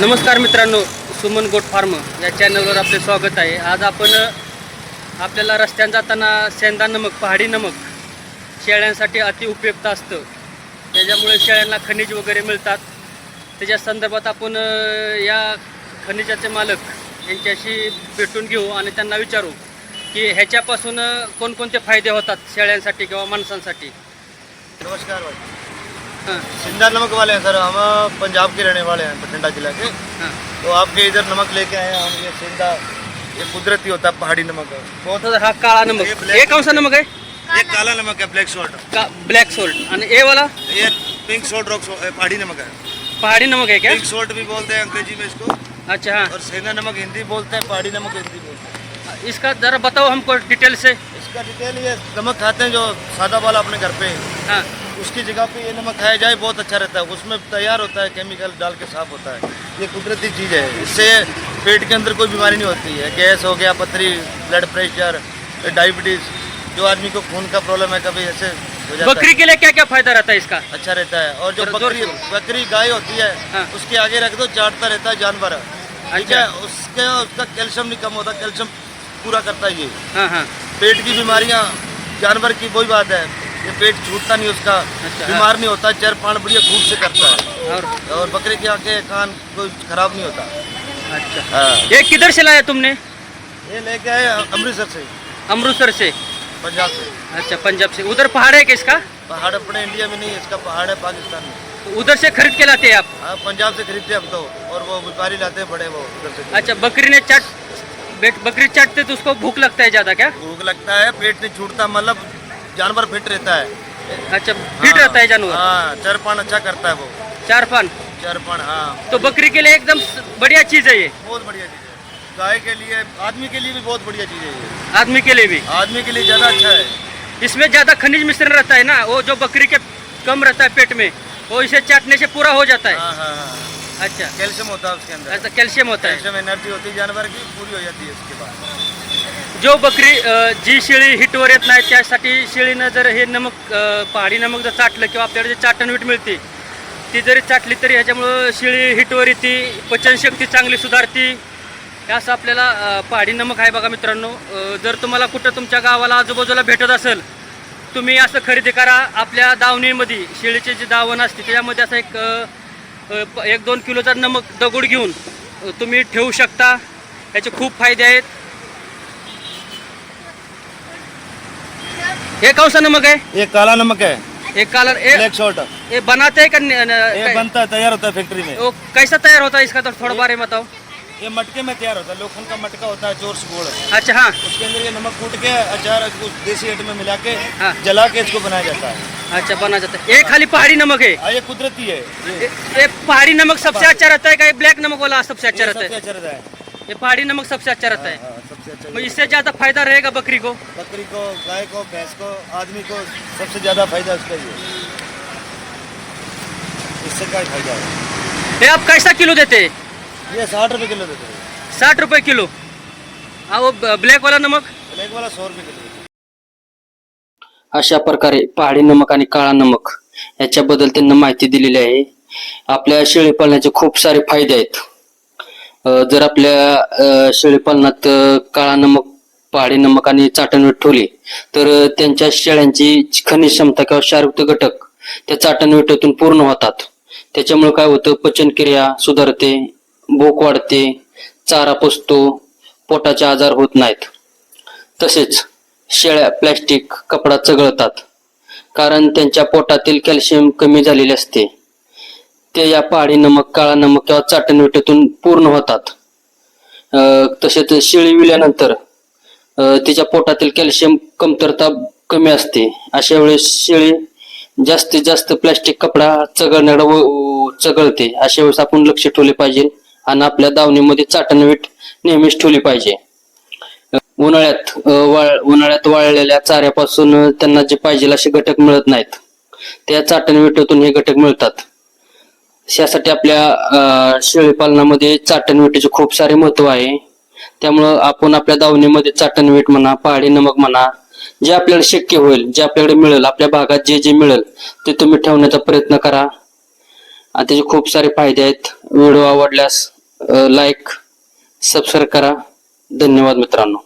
नमस्कार मित्रांनो Suman goat farm या चॅनलवर आपले स्वागत आहे. आज आपण आपल्याला रस्त्यान जाताना सेंदा नमक पहाडी नमक शेळ्यांसाठी अति उपयुक्त असतं. त्याच्यामुळे शेळ्यांना खनिज वगैरे मिळतात. त्याच्या संदर्भात आपण या खनिजाचे मालक यांच्याशी भेटून घेऊ आणि त्यांना विचारू की ह्याच्यापासून कोणकोणते फायदे होतात शेळ्यांसाठी किंवा माणसांसाठी. नमस्कार हाँ। सिंदा नमक वाले हैं सर हम पंजाब के रहने वाले हैं बठिंडा जिला के। तो आपके इधर नमक लेके आए हैं हम ये सिंदा ये कुदरती होता है पहाड़ी नमक है। बहुत हा काळा नमक। हे black- हे कौसा नमक आहे ये काला नमक है ब्लैक सॉल्ट का ब्लॅक सोल्ट ए वाला? ये पिंक सॉल्ट रॉक पहाड़ी नमक है। पहाड़ी नमक है क्या? पिंक सॉल्ट भी बोलते हैं अंग्रेज़ी में इसको। अच्छा हाँ। और सेंधा नमक हिंदी बोलते हैं पहाड़ी नमक हिंदी बोलते हैं। इसका ज़रा बताओ हमको डिटेल से। इसका डिटेल ये नमक खाते हैं जो सादा वाला अपने घर पे। हाँ। उसकी जगह पे ये नमक खाया जाए बहुत अच्छा रहता है। उसमें तैयार होता है केमिकल डाल के साफ़ होता है। ये कुदरती चीज़ है। इससे पेट के अंदर कोई बीमारी नहीं होती है। गैस हो गया पथरी ब्लड प्रेशर डायबिटीज़ जो आदमी को खून का प्रॉब्लम है कभी ऐसे हो जाता बकरी के लिए क्या क्या फ़ायदा रहता है इसका? अच्छा रहता है। और जो बकरी बकरी गाय होती है हाँ। उसके आगे रख दो चाटता रहता है जानवर। ठीक अच्छा। है? उसके उसका कैल्शियम नहीं कम होता कैल्शियम पूरा करता है ये। हाँ हाँ। पेट की बीमारियाँ जानवर की वही बात है। ये पेट छूटता नहीं उसका अच्छा, बीमार हाँ। नहीं होता चर पान बढ़िया खूब से करता है। और? और बकरे की आँखें कान कोई खराब नहीं होता। अच्छा। हाँ। ये किधर से लाया तुमने? ये लेके आए अमृतसर से। अमृतसर से? पंजाब से। अच्छा पंजाब से। उधर पहाड़ है किसका पहाड़ अपने इंडिया में नहीं है इसका पहाड़ है पाकिस्तान में। तो उधर से खरीद के लाते हैं आप? हाँ पंजाब से खरीदते हैं हम तो और वो व्यापारी लाते हैं बड़े वो उधर से। अच्छा बकरी ने चट बकरी चटते तो उसको भूख लगता है ज़्यादा क्या? भूख लगता है पेट नहीं छूटता मतलब जानवर फिट रहता है। अच्छा फिट हाँ, रहता है जानवर? हाँ चर पान अच्छा करता है वो। चार पान चर हाँ। तो बकरी के लिए एकदम बढ़िया चीज़ है ये? बहुत बढ़िया चीज़ है। गाय के लिए आदमी के लिए भी बहुत बढ़िया चीज़ है ये। आदमी के लिए भी? आदमी के लिए ज़्यादा अच्छा है। इसमें ज़्यादा खनिज मिश्रण रहता है ना? वो जो बकरी के कम रहता है पेट में वो इसे चाटने से पूरा हो जाता है। हाँ हाँ हाँ। अच्छा। कैल्शियम होता है उसके अंदर। ऐसा कैल्शियम होता है। कैल्शियम एनर्जी होती है जानवर की पूरी हो जाती है उसके बाद। जो बकरी जी शेळी हिटवर येत नाही त्यासाठी शेळीनं जर हे नमक पहाडी नमक जर चाटलं किंवा आपल्याकडे जे चाटणवीट मिळते ती जरी चाटली तरी ह्याच्यामुळं शेळी हिटवर येते पचनशक्ती चांगली सुधारती. हे असं आपल्याला पहाडी नमक आहे बघा मित्रांनो. जर तुम्हाला कुठं तुमच्या गावाला आजूबाजूला भेटत असेल तुम्ही असं खरेदी करा. आपल्या दावणीमध्ये शेळीचे जे दावण असते त्याच्यामध्ये असं एक एक दोन किलोचा नमक दगड घेऊन तुम्ही ठेवू शकता. याचे खूप फायदे आहेत. ये कौन सा नमक है? ये काला नमक है। ये कलर ये, ब्लैक सॉल्ट ये बनाते हैं ये बनता है तैयार होता है फैक्ट्री में। वो कैसा तैयार होता है इसका तो थोड़ा बारे में बताओ। ये मटके में तैयार होता है लोखन का मटका होता है चोर से गोड़ अच्छा हाँ। उसके अंदर ये नमक कूट के अचार देसी हेट में मिला के हाँ। जला के इसको बनाया जाता है। अच्छा बना जाता है। ये खाली पहाड़ी नमक है? हाँ, ये कुदरती है। ये पहाड़ी नमक सबसे अच्छा रहता है ब्लैक नमक वाला सबसे अच्छा रहता है। ये पहाड़ी नमक सबसे अच्छा रहता है। हाँ, हाँ, सबसे अच्छा तो। इससे ज्यादा फायदा रहेगा बकरी को? बकरी को गाय को भैंस को आदमी को सबसे ज्यादा फायदा उसका ये। इससे क्या फायदा है? ये आप कैसा किलो देते? हैं ये साठ रुपए किलो देते हैं। साठ रुपए किलो। हाँ वो ब्लॅक वाला नमक? ब्लैक वाला सौ रुपए किलो देते हैं। अशा प्रकारे पहाडी नमक आणि काळा नमक याच्याबद्दल त्यांना माहिती दिलेली आहे. आपल्या शेळी पालनाचे खूप सारे फायदे आहेत. जर आपल्या शेळीपालनात काळा नमक पाळी नमक आणि चाटणवीट ठेवली तर त्यांच्या शेळ्यांची खनिज क्षमता किंवा शारीरिक घटक त्या चाटणवीटातून पूर्ण होतात. त्याच्यामुळे काय होतं? पचनक्रिया सुधारते भूक वाढते चारा पचतो पोटाचे आजार होत नाहीत. तसेच शेळ्या प्लॅस्टिक कपडा चघळतात. कारण त्यांच्या पोटातील कॅल्शियम कमी झालेले असते. ते या पहाडी नमक काळा नमक किंवा चाटणविट्यातून पूर्ण होतात. तसेच शेळी विल्यानंतर तिच्या पोटातील कॅल्शियम कमतरता कमी असते. अशा वेळेस शेळी जास्तीत जास्त प्लॅस्टिक कपडा चघळण्याकडे व- चघळते अशा वेळेस आपण लक्ष ठेवले पाहिजे आणि आपल्या दावणीमध्ये चाटणवीट नेहमीच ठेवली पाहिजे. उन्हाळ्यात वाळ उन्हाळ्यात वाळलेल्या चाऱ्यापासून त्यांना जे पाहिजे असे घटक मिळत नाहीत त्या चाटणविटेतून हे घटक मिळतात. यासाठी आपल्या शेळीपालनामध्ये शेळीपालनामध्ये चाटणविटेचे खूप सारे महत्त्व आहे. त्यामुळं आपण आपल्या दावणीमध्ये चाटणवीट म्हणा पहाडी नमक म्हणा जे आपल्याला शक्य होईल जे आपल्याकडे मिळेल आपल्या भागात जे जे मिळेल ते तुम्ही ठेवण्याचा प्रयत्न करा. आणि त्याचे खूप सारे फायदे आहेत. व्हिडिओ आवडल्यास लाईक सबस्क्राईब करा. धन्यवाद मित्रांनो.